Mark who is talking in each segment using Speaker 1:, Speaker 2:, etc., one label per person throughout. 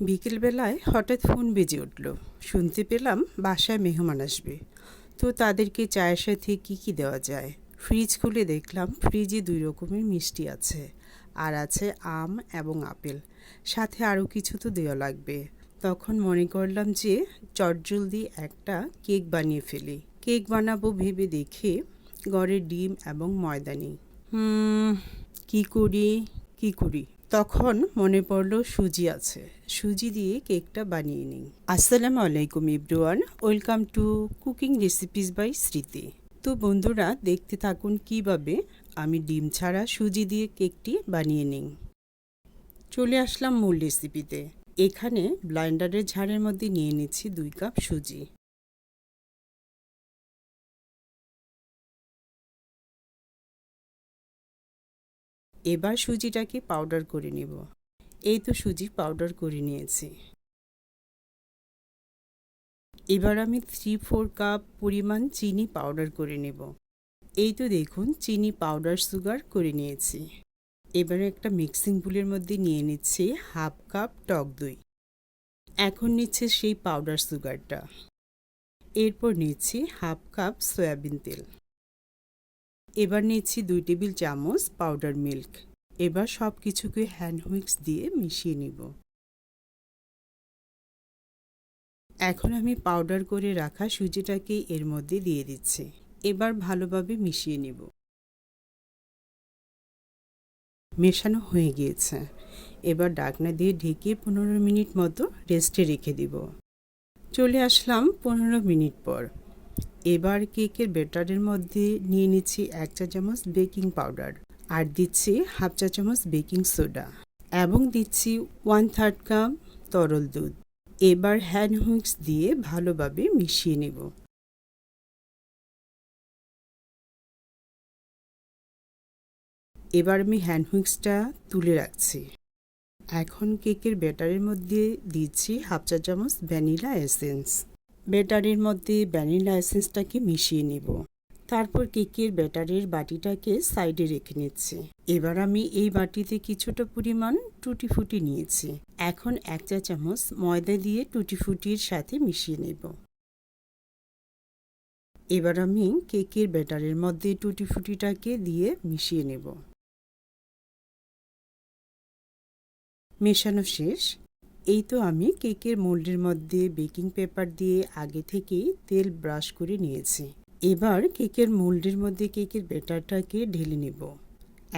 Speaker 1: বিকেলবেলায় হঠাৎ ফোন বেজে উঠল। শুনতে পেলাম বাসায় মেহমান আসবে। তো তাদেরকে চায়ের সাথে কি কি দেওয়া যায়? ফ্রিজ খুলে দেখলাম ফ্রিজে দুই রকমের মিষ্টি আছে। আর আছে আম এবং আপেল। সাথে আরও কিছু তো দেওয়া লাগবে। তখন মনে করলাম যে চটজলদি একটা কেক বানিয়ে ফেলি। কেক বানাবো ভেবে দেখে ঘরে ডিম এবং ময়দা নেই। হুম, কী করি? কী করি? তখন মনে পড়ল সুজি আছে। সুজি দিয়ে কেকটা বানিয়ে নিই। আসসালামু আলাইকুম ইব্রুয়ান welcome to cooking recipes by Smriti. তো বন্ধুরা, দেখতে থাকুন কীভাবে আমি ডিম ছাড়া সুজি দিয়ে কেকটি বানিয়ে নিই। চলে আসলাম মূল রেসিপিতে। এখানে ব্লাইন্ডারের ঝাড়ের মধ্যে নিয়ে নিচ্ছি দুই কাপ সুজি। এবার সুজিটাকে পাউডার করে নেব। এই তো সুজি পাউডার করে নিয়েছি। এবার আমি থ্রি ফোর কাপ পরিমাণ চিনি পাউডার করে নেব। এই তো দেখুন, চিনি পাউডার সুগার করে নিয়েছি। এবারে একটা মিক্সিং বুলের মধ্যে নিয়ে নিচ্ছি হাফ কাপ টক দই। এখন নিচ্ছে সেই পাউডার সুগারটা এরপর নিচ্ছি হাফ কাপ সয়াবিন তেল। এবার নিচ্ছি দুই টেবিল চামচ পাউডার মিল্ক এবার সব কিছুকে হ্যান্ড হুইক্স দিয়ে মিশিয়ে নিব। এখন আমি পাউডার করে রাখা সুজিটাকে এর মধ্যে দিয়ে দিচ্ছি। এবার ভালোভাবে মিশিয়ে নিব। মেশানো হয়ে গিয়েছে। এবার ডাকনা দিয়ে ঢেকে পনেরো মিনিট মতো রেস্টে রেখে দিব। চলে আসলাম পনেরো মিনিট পর। এবার কেকের ব্যাটারের মধ্যে নিয়ে নিচ্ছি এক চা চামচ বেকিং পাউডার আর দিচ্ছি হাফ চা চামচ বেকিং সোডা এবং দিচ্ছি ওয়ান থার্ড কাপ তরল দুধ। এবার হ্যান্ড হুইক্স দিয়ে ভালোভাবে মিশিয়ে নেব। এবার আমি হ্যান্ড হুইক্সটা তুলে রাখছি। এখন কেকের ব্যাটারের মধ্যে দিচ্ছি হাফ চা চামচ ভ্যানিলা এসেন্স। ব্যাটারের মধ্যে ভ্যানিলা এসেন্সটাকে মিশিয়ে নেব? তারপর কেকের ব্যাটারের বাটিটাকে সাইডে রেখে নিচ্ছি। এবার আমি এই বাটিতে কিছুটা পরিমাণ টুটি ফুটি নিয়েছি। এখন এক চা চামচ ময়দা দিয়ে টুটি ফুটির সাথে মিশিয়ে নেব। এবার আমি কেকের ব্যাটারের মধ্যে টুটি ফুটিটাকে দিয়ে মিশিয়ে নেব। মেশানো শেষ। এই তো আমি কেকের মোল্ডের মধ্যে বেকিং পেপার দিয়ে আগে থেকেই তেল ব্রাশ করে নিয়েছি। এবার কেকের মোল্ডের মধ্যে কেকের ব্যাটারটাকে ঢেলে নেব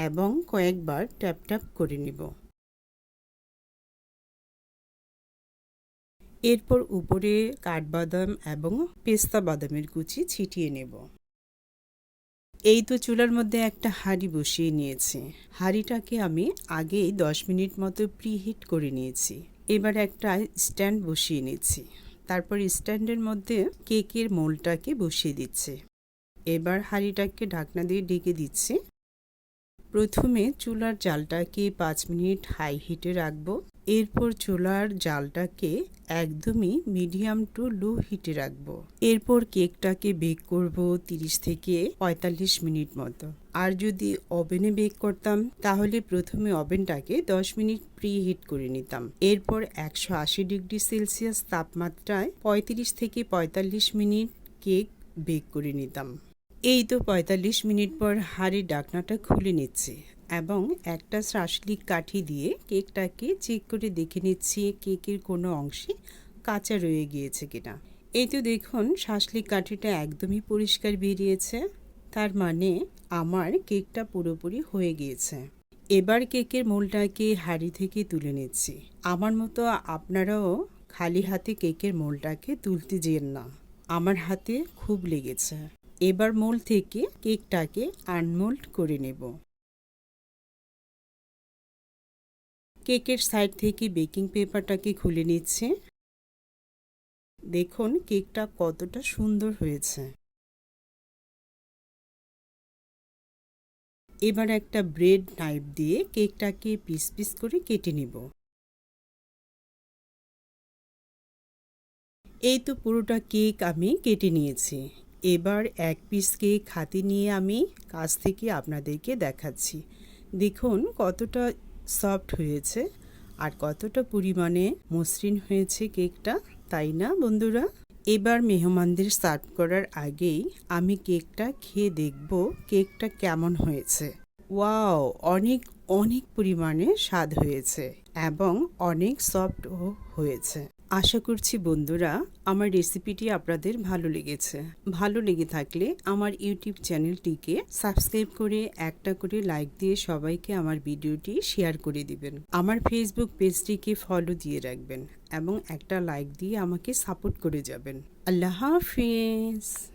Speaker 1: এবং কয়েকবার ট্যাপ ট্যাপ করে নেব। এরপর উপরে কাঠবাদাম এবং পেস্তা বাদামের কুচি ছিটিয়ে নেব। এই তো চুলার মধ্যে একটা হাঁড়ি বসিয়ে নিয়েছি। হাঁড়িটাকে আমি আগেই দশ মিনিট মতো প্রিহিট করে নিয়েছি। এবার একটা স্ট্যান্ড বসিয়ে নিচ্ছি। তারপর স্ট্যান্ডের মধ্যে কেকের মোলটাকে বসিয়ে দিচ্ছে। এবার হাঁড়িটাকে ঢাকনা দিয়ে ঢেকে দিচ্ছি। প্রথমে চুলার জালটাকে পাঁচ মিনিট হাই হিটে রাখব। এরপর চুলার জালটাকে একদমই মিডিয়াম টু লো হিটে রাখব। এরপর কেকটাকে বেক করব তিরিশ থেকে পঁয়তাল্লিশ মিনিট মতো। আর যদি ওভেনে বেক করতাম, তাহলে প্রথমে ওভেনটাকে দশ মিনিট প্রি হিট করে নিতাম। এরপর একশো আশি ডিগ্রি সেলসিয়াস তাপমাত্রায় পঁয়ত্রিশ থেকে পঁয়তাল্লিশ মিনিট কেক বেক করে নিতাম। এই তো পঁয়তাল্লিশ মিনিট পর হাড়ির ডাকনাটা খুলে নিচ্ছে। এবং একটা শ্বাসলিক কাঠি দিয়ে কেকটাকে চেক করে দেখে নিচ্ছি কেকের কোনো অংশে কাঁচা রয়ে গিয়েছে কিনা। এই তো দেখুন, শ্বাসলিক কাঠিটা একদমই পরিষ্কার বেরিয়েছে। তার মানে আমার কেকটা পুরোপুরি হয়ে গিয়েছে। এবার কেকের মোলটাকে হাড়ি থেকে তুলে নিচ্ছি। আমার মতো আপনারাও খালি হাতে কেকের মোলটাকে তুলতে যেন না। আমার হাতে খুব লেগেছে। এবার মোল থেকে কেকটাকে আনমোল্ড করে নেব। কেকের সাইড থেকে বেকিং পেপারটাকে খুলে নিচ্ছে। দেখুন কেকটা কতটা সুন্দর হয়েছে। এবার একটা ব্রেড নাইফ দিয়ে কেকটাকে পিস পিস করে কেটে নেব। এই তো পুরোটা কেক আমি কেটে নিয়েছি। এবার এক পিস কেক হাতে নিয়ে আমি কাছ থেকে আপনাদেরকে দেখাচ্ছি। দেখুন কতটা সফট হয়েছে। আর কতটা পরিমাণে মসৃণ হয়েছে কেকটা, তাই না বন্ধুরা? এবার মেহমানদের সার্ভ করার আগেই আমি কেকটা খেয়ে দেখব কেকটা কেমন হয়েছে। ওয়াও, অনেক অনেক পরিমাণে স্বাদ হয়েছে এবং অনেক সফটও হয়েছে। আশা করছি বন্ধুরা, আমার রেসিপিটি আপনাদের ভালো লেগেছে। ভালো লেগে থাকলে আমার ইউটিউব চ্যানেলটিকে সাবস্ক্রাইব করে একটা করে লাইক দিয়ে সবাইকে আমার ভিডিওটি শেয়ার করে দিবেন। আমার ফেসবুক পেজটিকে ফলো দিয়ে রাখবেন এবং একটা লাইক দিয়ে আমাকে সাপোর্ট করে যাবেন। আল্লাহ হাফিজ!